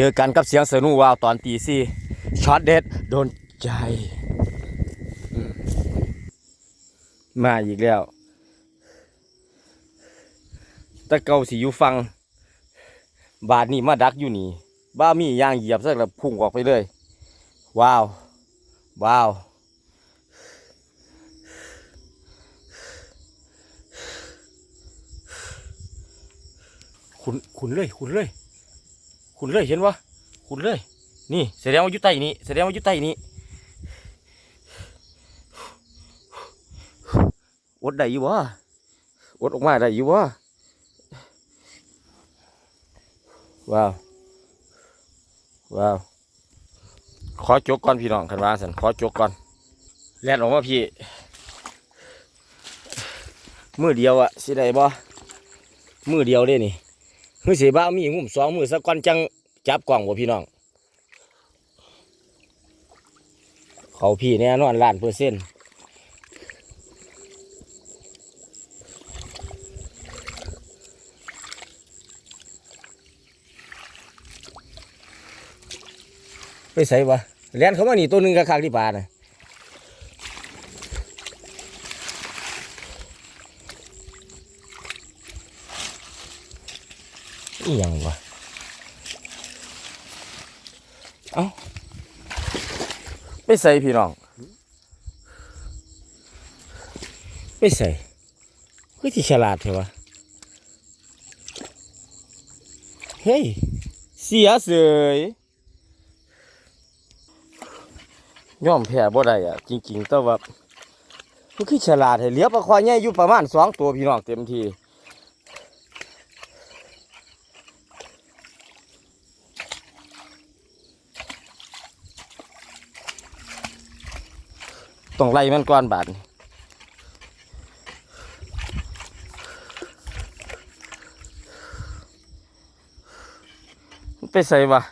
เจอกันกับเสียงเสนุวาวตอนตีสี่ช็อตเด็ดโดนใจ มาอีกแล้วตะเกาสิอยู่ฟัง บาทนี่มาดักอยู่นี่ บ้ามีย่างเหยียบซะแล้วพุ่งออกไปเลย ว้าว ว้าวขุนขุนเลยขุนเลย ขุนเลยเห็นวะขุนเลย นี่แสดงว่าอยู่ใต้นี้แสดงว่าอยู่ใต้นี้อดได้อยู่วะอดออกมาได้อยู่วะว้าวว้าวขอจกก่อนพี่น้องคันว่าสันขอจกก่อนแล่นออกมาพี่มือเดียวอะสิได้บ่มือเดียวเด้นี่ มือสีบ้ามีงุ่มสองมือสักก้อนจังจับกล่องบ่พี่น้อง เขาพี่แน่นอนล้านเปอร์เซ็นต์ไปใส่วะแล่นเขามานี่ตัวหนึ่งกระคางที่ป่าน่ะ อีหยังวะเอ้าไปใส่พี่น้องไปใส่คือที่ฉลาดเถอะวะเฮ้ย เสียเสยย่อมแพ้บ่ได้อะ จริง ๆ แต่ว่ามันคือฉลาดให้เหลียบปลาควายใหญ่อยู่ประมาณสองตัวพี่น้องเต็มที ต้องไล่มันก่อนบาดนี้มันไปใส่วะ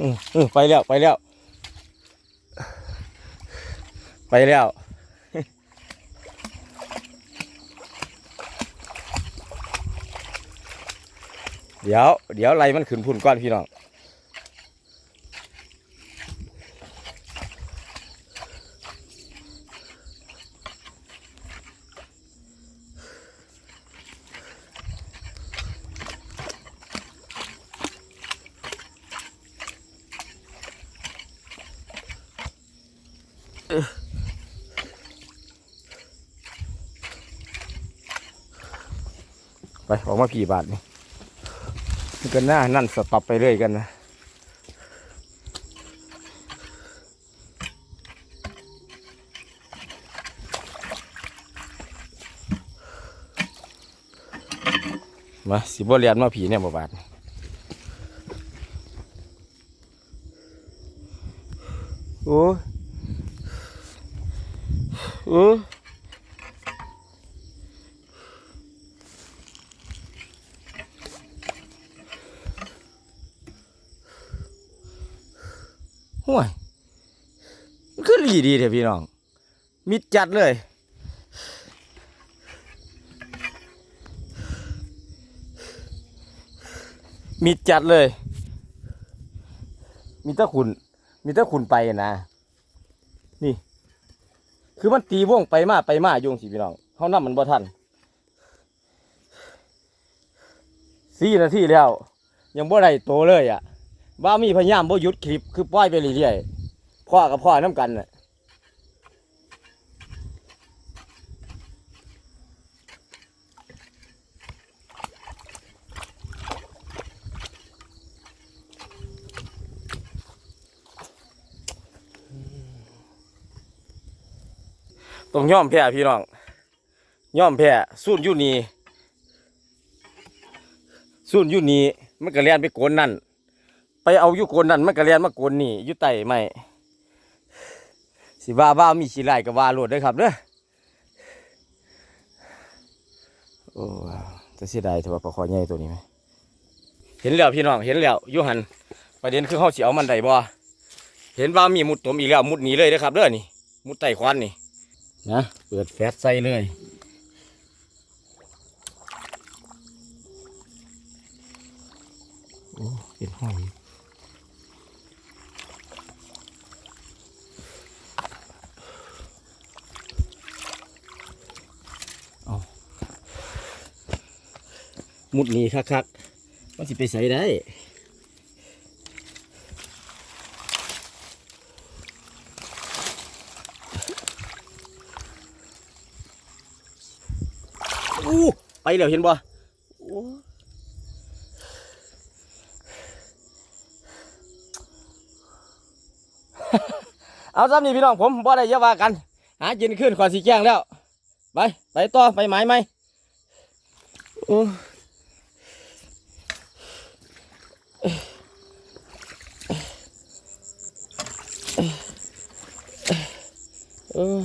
อืมอืมไปแล้ว ไปแล้ว ไปแล้ว เดี๋ยว เดี๋ยวไล่มันขึ้นพุ่นก้อนพี่น้องไปออกมาพี่บาทนี่ ก็น้านั่นสต็อปไปเรื่อยกันนะมาสิบ่เรียนมาผีเนี่ยบ่บาดโอ้โอ้ ห่วยมันคือดีดีเถอะพี่น้อง มิดจัดเลยมีจัดเลย มีตะขุน มีตะขุนไปนะ นี่ คือมันตีวงไปมาไปมาโยงสิพี่น้องเขานำมันบ่ทันสี่นาทีแล้ว ยังบ่ได้โตเลยอะ ว่ามีพยายามบ่หยุดคลิปคือปล่อยไปเรื่อยๆพ่อกับพ่อน้ำกันน่ะต้องย่อมแพ้พี่น้องย่อมแพ้สู้อยู่นี่สู้อยู่นี่มันก็เลียนไปโกนนั่น ไปเอาอยู่โกนนั่นมันก็เลียนมาโกนนี่ยู่ไต่ไม่สิว่าว่ามีสิไลกับว่าโลดด้อครับเด้อโอ้จะเสียดายถือว่าปลาคอใหญ่ตัวนี้ไหมเห็นแล้วพี่น้องเห็นแล้วยูหันประเด็นคือเขาสิเอามันได้บ่เห็นว่ามีมุดตมอีกแล้วมุดหนีเลยนะครับเด้อนี่มุดไต่ควันนี่นะเปิดแฟสใส่เลยโอ้เป็นห้อยอยู่เอา มุดหนีคักๆมันสิไปใส่ได้อู้ไปแล้วเห็นบ่เอาซ้ำนี่พี่น้องผมบ่ได้เยาว่ากันหากินขึ้นขอสีแจ้งแล้ว ไป ไปต่อไปหมายไหมโอ้ เออ